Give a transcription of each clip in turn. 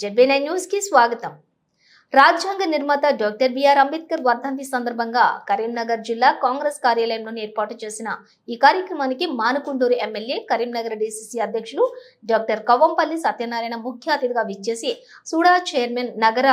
జెడ్బీనై న్యూస్కి స్వాగతం. రాజ్యాంగ నిర్మాత డాక్టర్ బిఆర్ అంబేద్కర్ వర్ధంతి సందర్భంగా కరీంనగర్ జిల్లా కాంగ్రెస్ కార్యాలయంలో ఏర్పాటు చేసిన ఈ కార్యక్రమానికి మానకొండూరు ఎమ్మెల్యే కరీంనగర్ డిసిసి అధ్యక్షులు డాక్టర్ కవ్వంపల్లి సత్యనారాయణ ముఖ్య అతిథిగా విచ్చేసి సూడా చైర్మన్ నగర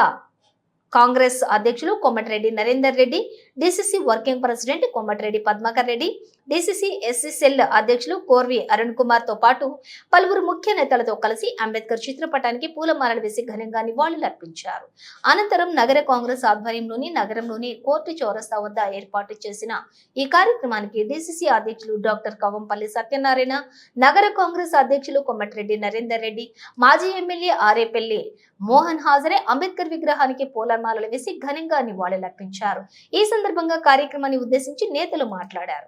కాంగ్రెస్ అధ్యక్షులు Komatireddy Narender Reddy DCC working president Komatireddy Padmakar Reddy DCC SSL అధ్యక్షులు కోర్వి అరుణ్ కుమార్తో పాటు పలువురు ముఖ్య నేతలతో కలిసి అంబేద్కర్ చిత్రపటానికి పూలమాలలు వేసి ఘనంగా నివాళులర్పించారు అనంతరం నగర కాంగ్రెస్ ఆధ్వర్యంలోని నగరంలోని కోర్టు చౌరస్తా వద్ద ఏర్పాటు చేసిన ఈ కార్యక్రమానికి డిసిసి అధ్యక్షులు డాక్టర్ కవంపల్లి సత్యనారాయణ నగర కాంగ్రెస్ అధ్యక్షులు కొమ్మటిరెడ్డి నరేందర్ రెడ్డి మాజీ ఎమ్మెల్యే ఆరేపల్లి మోహన్ హాజరే అంబేద్కర్ విగ్రహానికి పూలమాలలు వేసి ఘనంగా నివాళులర్పించారు. ఈ సందర్భంగా కార్యక్రమాన్ని ఉద్దేశించి నేతలు మాట్లాడారు.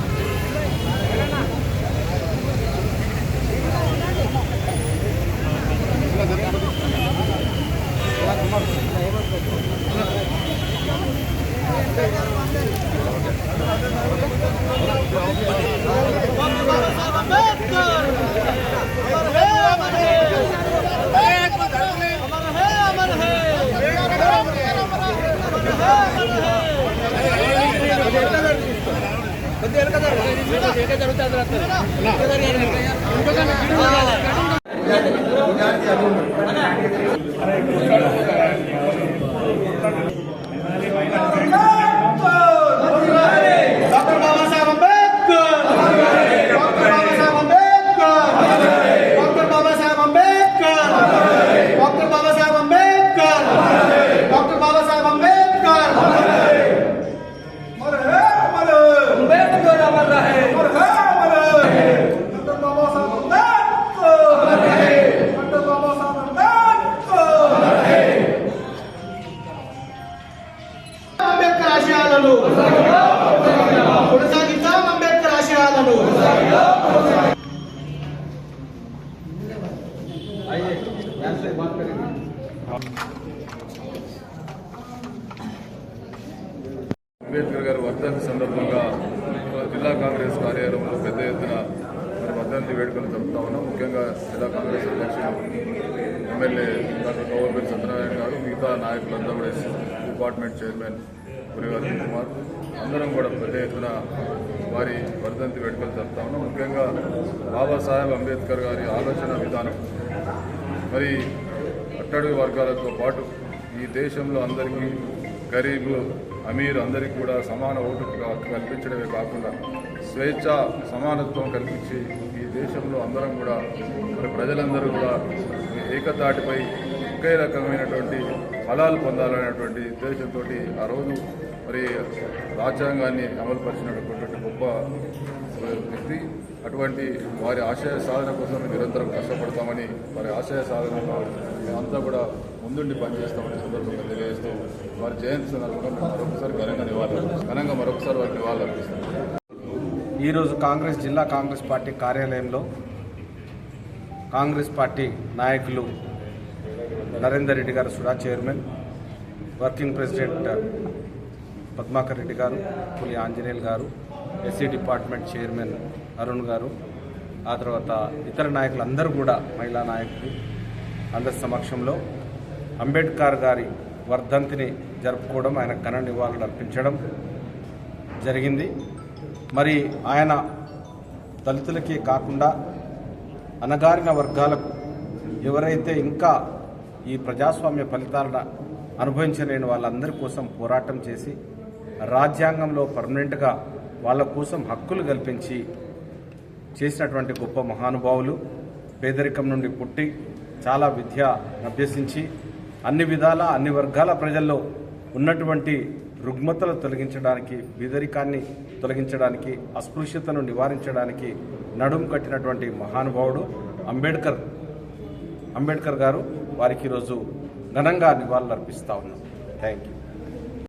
జరుగుతుంది ఆశయాలను కొనసాగిద్దాం అంబేద్కర్ ఆశయాలను అంబేద్కర్ గారి వర్ధంతి సందర్భంగా జిల్లా కాంగ్రెస్ కార్యాలయంలో పెద్ద ఎత్తున మరి వర్ధంతి వేడుకలు జరుపుతా ఉన్నాం. ముఖ్యంగా జిల్లా కాంగ్రెస్ అధ్యక్షులు ఎమ్మెల్యే డాక్టర్ కౌరపల్లి సత్యనారాయణ గారు మిగతా నాయకులంతా కూడా డిపార్ట్మెంట్ చైర్మన్ పురివారి కుమార్ అందరం కూడా పెద్ద ఎత్తున వారి వర్ధంతి వేడుకలు జరుపుతా ఉన్నాం. ముఖ్యంగా బాబాసాహెబ్ అంబేద్కర్ గారి ఆలోచన విధానం. మరి అట్టడుగు వర్గాలతో పాటు ఈ దేశంలో అందరికీ గరీబ్ అమీర్ అందరికీ కూడా సమాన ఓటు కల్పించడమే కాకుండా స్వేచ్ఛ సమానత్వం కల్పించి ఈ దేశంలో అందరం కూడా మరి ప్రజలందరూ కూడా ఏకతాటిపై ఒకే రకమైనటువంటి ఫలాలు పొందాలనేటువంటి ఉద్దేశంతో ఆ రోజు మరి రాజ్యాంగాన్ని అమలుపరిచినటువంటి గొప్ప వ్యక్తి. అటువంటి వారి ఆశయ సాధన కోసం నిరంతరం కష్టపడతామని వారి ఆశయ సాధనలో మేమంతా కూడా ముందుండి పనిచేస్తామని సందర్భంగా తెలియజేస్తూ వారి జయంతి సందర్భంగా మరొకసారి ఘనంగా నివాళులు ఘనంగా మరొకసారి వారికి నివాళులు అర్పిస్తాం ఈరోజు కాంగ్రెస్ జిల్లా కాంగ్రెస్ పార్టీ కార్యాలయంలో కాంగ్రెస్ పార్టీ నాయకులు Narender Reddy garu SUDA chairman working president Padmakar Reddy garu Puli Anjaneyulu గారు ఎస్సీ డిపార్ట్మెంట్ చైర్మన్ అరుణ్ గారు ఆ తర్వాత ఇతర నాయకులు అందరూ కూడా మహిళా నాయకులు అందరి సమక్షంలో అంబేద్కర్ గారి వర్ధంతిని జరుపుకోవడం ఆయన ఘన నివాళులు అర్పించడం జరిగింది. మరి ఆయన దళితులకే కాకుండా అనగారిన వర్గాలకు ఎవరైతే ఇంకా ఈ ప్రజాస్వామ్య ఫలితాలను అనుభవించలేని వాళ్ళందరి కోసం పోరాటం చేసి రాజ్యాంగంలో పర్మనెంట్గా వాళ్ళ కోసం హక్కులు కల్పించి చేసినటువంటి గొప్ప మహానుభావులు పేదరికం నుండి పుట్టి చాలా విద్య అభ్యసించి అన్ని విధాల అన్ని వర్గాల ప్రజల్లో ఉన్నటువంటి రుగ్మతలు తొలగించడానికి బీదరికాన్ని తొలగించడానికి అస్పృశ్యతను నివారించడానికి నడుం కట్టినటువంటి మహానుభావుడు అంబేద్కర్ అంబేద్కర్ గారు వారికి ఈరోజు ఘనంగా నివాళులు అర్పిస్తూ ఉన్నాం. Thank you